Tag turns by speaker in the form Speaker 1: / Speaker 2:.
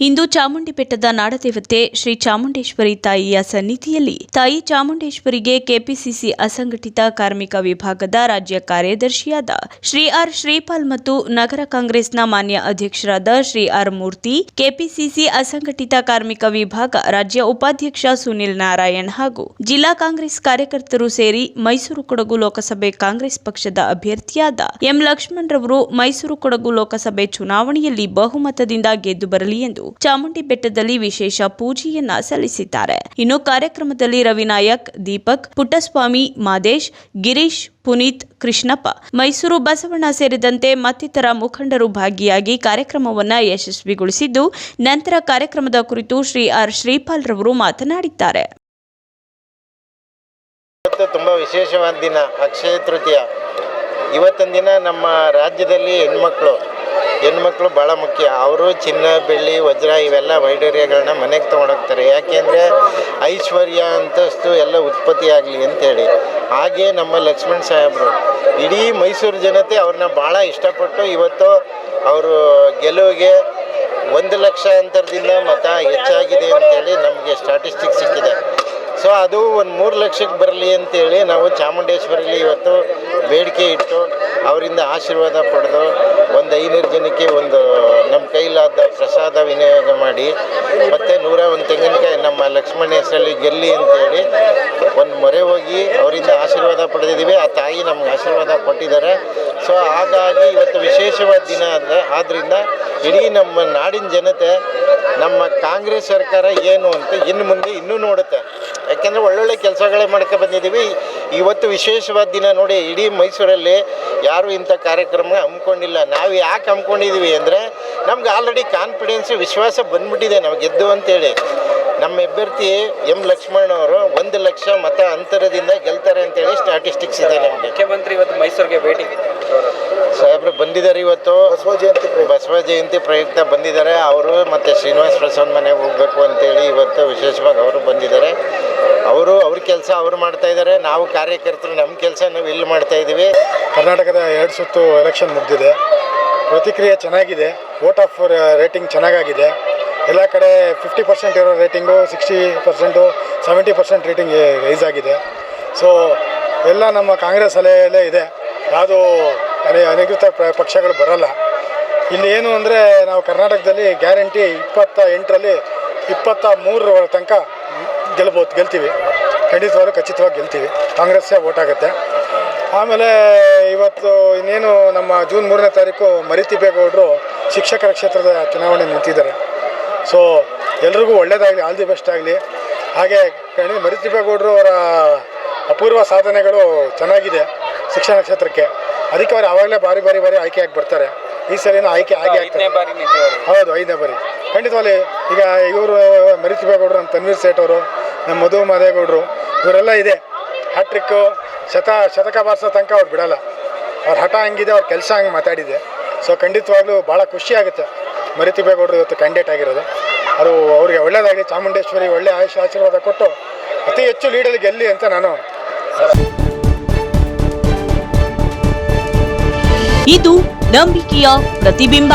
Speaker 1: ಇಂದು ಚಾಮುಂಡಿ ಬೆಟ್ಟದ ನಾಡದೇವತೆ ಶ್ರೀ ಚಾಮುಂಡೇಶ್ವರಿ ತಾಯಿಯ ಸನ್ನಿಧಿಯಲ್ಲಿ ತಾಯಿ ಚಾಮುಂಡೇಶ್ವರಿಗೆ ಕೆಪಿಸಿಸಿ ಅಸಂಘಟಿತ ಕಾರ್ಮಿಕ ವಿಭಾಗದ ರಾಜ್ಯ ಕಾರ್ಯದರ್ಶಿಯಾದ ಶ್ರೀ ಆರ್ ಶ್ರೀಪಾಲ್ ಮತ್ತು ನಗರ ಕಾಂಗ್ರೆಸ್ನ ಮಾನ್ಯ ಅಧ್ಯಕ್ಷರಾದ ಶ್ರೀ ಆರ್ ಮೂರ್ತಿ, ಕೆಪಿಸಿಸಿ ಅಸಂಘಟಿತ ಕಾರ್ಮಿಕ ವಿಭಾಗ ರಾಜ್ಯ ಉಪಾಧ್ಯಕ್ಷ ಸುನಿಲ್ ನಾರಾಯಣ್ ಹಾಗೂ ಜಿಲ್ಲಾ ಕಾಂಗ್ರೆಸ್ ಕಾರ್ಯಕರ್ತರು ಸೇರಿ ಮೈಸೂರು ಕೊಡಗು ಲೋಕಸಭೆ ಕಾಂಗ್ರೆಸ್ ಪಕ್ಷದ ಅಭ್ಯರ್ಥಿಯಾದ ಎಂ ಲಕ್ಷ್ಮಣ್ ರವರು ಮೈಸೂರು ಕೊಡಗು ಲೋಕಸಭೆ ಚುನಾವಣೆಯಲ್ಲಿ ಬಹುಮತದಿಂದ ಗೆದ್ದು ಬರಲಿ ಎಂದು ಚಾಮುಂಡಿ ಬೆಟ್ಟದಲ್ಲಿ ವಿಶೇಷ ಪೂಜೆಯನ್ನ ಸಲ್ಲಿಸಿದ್ದಾರೆ. ಇನ್ನು ಕಾರ್ಯಕ್ರಮದಲ್ಲಿ ರವಿನಾಯಕ್, ದೀಪಕ್, ಪುಟ್ಟಸ್ವಾಮಿ, ಮಾದೇಶ್, ಗಿರೀಶ್, ಪುನೀತ್, ಕೃಷ್ಣಪ್ಪ, ಮೈಸೂರು ಬಸವಣ್ಣ ಸೇರಿದಂತೆ ಮತ್ತಿತರ ಮುಖಂಡರು ಭಾಗಿಯಾಗಿ ಕಾರ್ಯಕ್ರಮವನ್ನ ಯಶಸ್ವಿಗೊಳಿಸಿದ್ದು, ನಂತರ ಕಾರ್ಯಕ್ರಮದ ಕುರಿತು ಶ್ರೀ ಆರ್ ಶ್ರೀಪಾಲ್ ರವರು ಮಾತನಾಡಿದ್ದಾರೆ.
Speaker 2: ತುಂಬಾ ವಿಶೇಷವಾದ ದಿನ, ಅಕ್ಷಯ ತೃತೀಯ. ಇವತ್ತಿನ ದಿನ ನಮ್ಮ ರಾಜ್ಯದಲ್ಲಿ ಹೆಣ್ಮಕ್ಳು ಹೆಣ್ಮಕ್ಳು ಭಾಳ ಮುಖ್ಯ. ಅವರು ಚಿನ್ನ, ಬೆಳ್ಳಿ, ವಜ್ರ ಇವೆಲ್ಲ ವೈಡೂರ್ಯಗಳನ್ನ ಮನೆಗೆ ತೊಗೊಂಡೋಗ್ತಾರೆ. ಯಾಕೆಂದರೆ ಐಶ್ವರ್ಯ, ಅಂತಸ್ತು ಎಲ್ಲ ಉತ್ಪತ್ತಿ ಆಗಲಿ ಅಂತೇಳಿ. ಹಾಗೆ ನಮ್ಮ ಲಕ್ಷ್ಮಣ್ ಸಾಹೇಬರು. ಇಡೀ ಮೈಸೂರು ಜನತೆ ಅವ್ರನ್ನ ಭಾಳ ಇಷ್ಟಪಟ್ಟು ಇವತ್ತು ಅವರು ಗೆಲುವಿಗೆ ಒಂದು ಲಕ್ಷ ಅಂತರದಿಂದ ಮತ ಹೆಚ್ಚಾಗಿದೆ ಅಂತೇಳಿ ನಮಗೆ ಸ್ಟಾಟಿಸ್ಟಿಕ್ ಸಿಕ್ಕಿದೆ. ಸೊ ಅದು ಒಂದು ಮೂರು ಲಕ್ಷಕ್ಕೆ ಬರಲಿ ಅಂತೇಳಿ ನಾವು ಚಾಮುಂಡೇಶ್ವರಿಲಿ ಇವತ್ತು ಬೇಡಿಕೆ ಇಟ್ಟು ಅವರಿಂದ ಆಶೀರ್ವಾದ ಪಡೆದು ಒಂದು ಐನೂರು ಜನಕ್ಕೆ ಒಂದು ನಮ್ಮ ಕೈಲಾದ ಪ್ರಸಾದ ವಿನಿಯೋಗ ಮಾಡಿ, ಮತ್ತು ನೂರ ಒಂದು ತೆಂಗಿನಕಾಯಿ, ನಮ್ಮ ಲಕ್ಷ್ಮಣ ಹೆಸರಲ್ಲಿ ಗೆಲ್ಲಿ ಅಂತೇಳಿ ಒಂದು ಮೊರೆ ಹೋಗಿ ಅವರಿಂದ ಆಶೀರ್ವಾದ ಪಡೆದಿದ್ದೀವಿ. ಆ ತಾಯಿ ನಮ್ಗೆ ಆಶೀರ್ವಾದ ಕೊಟ್ಟಿದ್ದಾರೆ. ಸೊ ಹಾಗಾಗಿ ಇವತ್ತು ವಿಶೇಷವಾದ ದಿನ ಅಂದರೆ ಆದ್ದರಿಂದ ಇಡೀ ನಮ್ಮ ನಾಡಿನ ಜನತೆ, ನಮ್ಮ ಕಾಂಗ್ರೆಸ್ ಸರ್ಕಾರ ಏನು ಅಂತ ಇನ್ನು ಮುಂದೆ ಇನ್ನೂ ನೋಡುತ್ತೆ. ಯಾಕೆಂದರೆ ಒಳ್ಳೊಳ್ಳೆ ಕೆಲಸಗಳೇ ಮಾಡ್ಕೊ ಬಂದಿದ್ದೀವಿ. ಇವತ್ತು ವಿಶೇಷವಾದ ದಿನ ನೋಡಿ ಇಡೀ ಮೈಸೂರಲ್ಲಿ ಯಾರೂ ಇಂಥ ಕಾರ್ಯಕ್ರಮ ಹಮ್ಮಿಕೊಂಡಿಲ್ಲ. ನಾವು ಯಾಕೆ ಹಮ್ಮಿಕೊಂಡಿದ್ದೀವಿ ಅಂದರೆ ನಮ್ಗೆ ಆಲ್ರೆಡಿ ಕಾನ್ಫಿಡೆನ್ಸ್ ವಿಶ್ವಾಸ ಬಂದ್ಬಿಟ್ಟಿದೆ ನಾವು ಗೆದ್ದು ಅಂತೇಳಿ. ನಮ್ಮ ಅಭ್ಯರ್ಥಿ ಎಂ ಲಕ್ಷ್ಮಣ್ ಅವರು ಒಂದು ಲಕ್ಷ ಮತ ಅಂತರದಿಂದ ಗೆಲ್ತಾರೆ ಅಂತೇಳಿ ಸ್ಟಾಟಿಸ್ಟಿಕ್ಸ್ ಇದೆ ನಮಗೆ.
Speaker 3: ಮುಖ್ಯಮಂತ್ರಿ ಇವತ್ತು ಮೈಸೂರಿಗೆ ಭೇಟಿ
Speaker 2: ಸಾಹೇಬ್ರು ಬಂದಿದ್ದಾರೆ ಇವತ್ತು. ಬಸವ ಜಯಂತಿ ಬಸವ ಜಯಂತಿ ಪ್ರಯುಕ್ತ ಬಂದಿದ್ದಾರೆ. ಅವರು ಮತ್ತು ಶ್ರೀನಿವಾಸ ಪ್ರಸಾದ್ ಮನೆಗೆ ಹೋಗಬೇಕು ಅಂತೇಳಿ ಇವತ್ತು ವಿಶೇಷವಾಗಿ ಅವರು ಬಂದಿದ್ದಾರೆ. ಅವರು, ಅವ್ರ ಕೆಲಸ ಅವ್ರು ಮಾಡ್ತಾ ಇದ್ದಾರೆ ನಾವು ಕಾರ್ಯಕರ್ತರು ನಮ್ಮ ಕೆಲಸ ನಾವು ಇಲ್ಲಿ ಮಾಡ್ತಾ ಇದ್ದೀವಿ
Speaker 4: ಕರ್ನಾಟಕದ ಎರಡು ಸುತ್ತು ಎಲೆಕ್ಷನ್ ಮುಗಿದಿದೆ. ಪ್ರತಿಕ್ರಿಯೆ ಚೆನ್ನಾಗಿದೆ. ವೋಟ್ ಆಫ್ ರೇಟಿಂಗ್ ಚೆನ್ನಾಗಾಗಿದೆ. ಎಲ್ಲ ಕಡೆ ಫಿಫ್ಟಿ ಪರ್ಸೆಂಟ್ ಇರೋ rating sixty percent seventy percent rating rise ಆಗಿದೆ. ಸೊ ಎಲ್ಲ ನಮ್ಮ ಕಾಂಗ್ರೆಸ್ ಅಲೆಯಲ್ಲೇ ಇದೆ. ಯಾವುದು ಅನೆ ಅನಧಿಕೃತ ಪಕ್ಷಗಳು ಬರಲ್ಲ. ಇಲ್ಲಿ ಏನು ಅಂದರೆ, ನಾವು ಕರ್ನಾಟಕದಲ್ಲಿ ಗ್ಯಾರಂಟಿ ಇಪ್ಪತ್ತ ಎಂಟರಲ್ಲಿ ಇಪ್ಪತ್ತ ಮೂರರ ತನಕ ಗೆಲ್ಬೋದು ಗೆಲ್ತೀವಿ. ಖಂಡಿತವಾಗ್ಲೂ ಖಚಿತವಾಗಿ ಗೆಲ್ತೀವಿ. ಕಾಂಗ್ರೆಸ್ಸೇ ವೋಟ್ ಆಗುತ್ತೆ ಆಮೇಲೆ ಇವತ್ತು ಇನ್ನೇನು ನಮ್ಮ ಜೂನ್ ಮೂರನೇ ತಾರೀಕು ಮರಿತಿಬೇಗೌಡ್ರು ಶಿಕ್ಷಕರ ಕ್ಷೇತ್ರದ ಚುನಾವಣೆ ನಿಂತಿದ್ದಾರೆ. ಸೊ ಎಲ್ರಿಗೂ ಒಳ್ಳೇದಾಗಲಿ ಆಲ್ ದಿ ಬೆಸ್ಟ್ ಆಗಲಿ. ಹಾಗೆ ಕಣಿ ಮರಿತಿಬೇಗೌಡರು ಅವರ ಅಪೂರ್ವ ಸಾಧನೆಗಳು ಚೆನ್ನಾಗಿದೆ ಶಿಕ್ಷಣ ಕ್ಷೇತ್ರಕ್ಕೆ. ಅದಕ್ಕೆ ಅವ್ರು ಆವಾಗಲೇ ಬಾರಿ ಬಾರಿ ಬಾರಿ ಆಯ್ಕೆಯಾಗಿ ಬರ್ತಾರೆ. ಈ ಸಲಿನೂ ಆಯ್ಕೆ ಆಗಿ ಆಗ್ತಾರೆ ಹೌದು ಐದನೇ ಬಾರಿ. ಖಂಡಿತವಾಗಿ ಈಗ ಇವರು ಮರಿತಿಬೇಗೌಡರು ನಮ್ಮ ತನ್ವೀರ್ ಸೇಠ್ ಅವರು ನಮ್ಮ ಮಧು ಮಾದೇಗೌಡರು, ಇವರೆಲ್ಲ ಇದೆ. ಹ್ಯಾಟ್ರಿಕ್ಕು ಶತ ಶತಕ ಬಾರಿಸೋ ತನಕ ಅವ್ರು ಬಿಡಲ್ಲ. ಅವ್ರ ಹಠ ಹಂಗಿದೆ, ಅವ್ರ ಕೆಲಸ ಹಂಗೆ ಮಾತಾಡಿದೆ. ಸೊ ಖಂಡಿತವಾಗ್ಲೂ ಭಾಳ ಖುಷಿ ಆಗುತ್ತೆ. ಮರಿತಿಬೇಗೌಡರು ಇವತ್ತು ಕ್ಯಾಂಡಿಡೇಟ್ ಆಗಿರೋದು. ಅವರು, ಅವ್ರಿಗೆ ಒಳ್ಳೇದಾಗಲಿ, ಚಾಮುಂಡೇಶ್ವರಿ ಒಳ್ಳೆ ಆಯುಷ ಆಶೀರ್ವಾದ ಕೊಟ್ಟು ಅತಿ ಹೆಚ್ಚು ಲೀಡಲ್ಲಿ ಗೆಲ್ಲಿ ಅಂತ ನಾನು
Speaker 1: ಇದು ನಂಬಿಕೆಯ ಪ್ರತಿಬಿಂಬ.